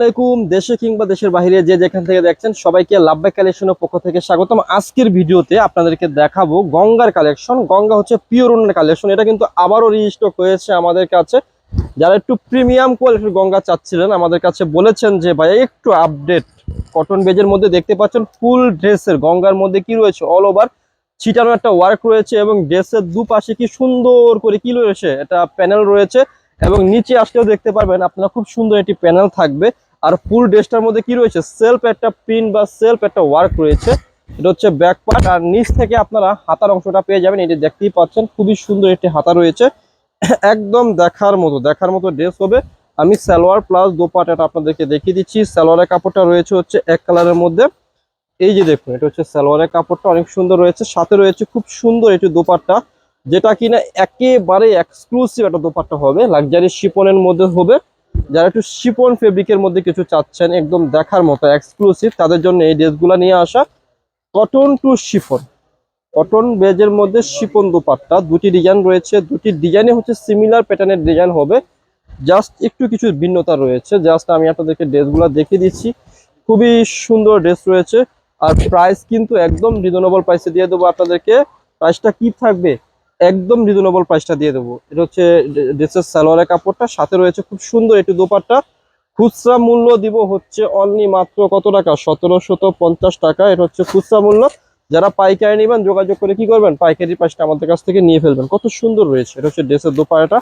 আসসালামাইকুম দেশে কিংবা দেশের বাইরে যে যেখান থেকে দেখছেন সবাইকে লাভবাই কালেকশনের পক্ষ থেকে স্বাগতম। আজকের ভিডিওতে আপনাদেরকে দেখাবো গঙ্গার কালেকশন। গঙ্গা হচ্ছে পিওর উন্নয়ন কালেকশন। এটা কিন্তু আবারও রিস্টক হয়েছে আমাদের কাছে। যারা একটু প্রিমিয়াম কোয়ালিটির গঙ্গা চাচ্ছিলেন, আমাদের কাছে বলেছেন যে, ভাই, একটু আপডেট কটন বেজের মধ্যে দেখতে পাচ্ছেন ফুল ড্রেসের গঙ্গার মধ্যে কি রয়েছে? অল ওভার ছিটানো একটা ওয়ার্ক রয়েছে এবং ড্রেসের দুপাশে কি সুন্দর করে কি রয়েছে? এটা প্যানেল রয়েছে এবং নিচে আসলেও দেখতে পারবেন, আপনারা খুব সুন্দর একটি প্যানেল থাকবে। আর ফুল ড্রেসটার মধ্যে কি রয়েছে? সেলফ একটা প্রিন্ট বা সেলফ একটা ওয়ার্ক রয়েছে। এটা হচ্ছে ব্যাক পার্ট আর নিচ থেকে আপনারা হাতার অংশটা পেয়ে যাবেন। এটি দেখতেই পাচ্ছেন, খুবই সুন্দর একটি হাতা রয়েছে। একদম দেখার মতো দেখার মতো ড্রেস হবে। আমি সালোয়ার প্লাস দোপাটাটা আপনাদেরকে দেখিয়ে দিচ্ছি। সালোয়ারের কাপড়টা রয়েছে হচ্ছে এক কালারের মধ্যে। এই যে দেখুন, এটা হচ্ছে সালোয়ারের কাপড়টা অনেক সুন্দর রয়েছে। সাথে রয়েছে খুব সুন্দর একটি দোপাট্টা, যেটা কিনা একেবারে এক্সক্লুসিভ একটা দোপাট্টা হবে। লাক্সারি শিপনের মধ্যে হবে। যারা একটু শিপন ফেব্রিকের মধ্যে কিছু চাচ্ছেন একদম দেখার মতো এক্সক্লুসিভ তাদের জন্য এই ড্রেসগুলো নিয়ে আসা কটন টু শিফন কটন বেজের মধ্যে শিপন দোপাট্টা, দুটি ডিজাইন রয়েছে, দুটি ডিজাইনে হচ্ছে সিমিলার প্যাটার্নের ডিজাইন হবে। জাস্ট একটু কিছু ভিন্নতা রয়েছে জাস্ট আমি আপনাদেরকে ড্রেসগুলো দেখিয়ে দিচ্ছি। খুবই সুন্দর ড্রেস রয়েছে, আর প্রাইস কিন্তু একদম রিজনেবল প্রাইসে দিয়ে দেবো আপনাদেরকে। প্রাইসটা কি থাকবে? একদম রিজনেবল প্রাইসটা দিয়ে দেবো। এটা হচ্ছে ড্রেসের সালোয়ারের কাপড়টা, সাথে রয়েছে খুব সুন্দর একটি দোপাট্টা। খুচরা মূল্য দিব হচ্ছে অনলি মাত্র কত টাকা? সতেরোশত পঞ্চাশ টাকা। এটা হচ্ছে খুচরা মূল্য। যারা পাইকারি নেবেন, যোগাযোগ করে কি করবেন? পাইকারি প্রাইসটা আমাদের কাছ থেকে নিয়ে ফেলবেন। কত সুন্দর রয়েছে। এটা হচ্ছে ড্রেসের দোপাট্টা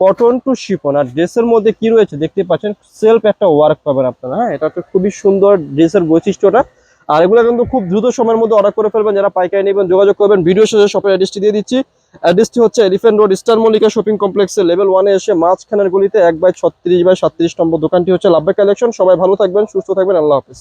কটন টু শিপন আর ড্রেসের মধ্যে কি রয়েছে? দেখতে পাচ্ছেন সেলফ একটা ওয়ার্ক পাবেন আপনারা হ্যাঁ? এটা হচ্ছে খুবই সুন্দর ড্রেসের বৈশিষ্ট্যটা। আর এগুলো কিন্তু খুব দ্রুত সময়ের মধ্যে অর্ডার করে ফেলবেন। যারা পাইকারি নেবেন, যোগাযোগ করবেন। ভিডিও শেষে শপের অ্যাড্রেসটি দিয়ে দিচ্ছি। অ্যাড্রেসটি হচ্ছে Elephant Road Star Mallika shopping কমপ্লেক্সে লেভেল ওয়ানে এসে মাঝখানের গলিতে এক বাই ছত্রিশ বাই সাতত্রিশ নম্বর দোকানটি হচ্ছে লাভবে কালেকশন। সবাই ভালো থাকবেন, সুস্থ থাকবেন, আল্লাহ হাফিজ।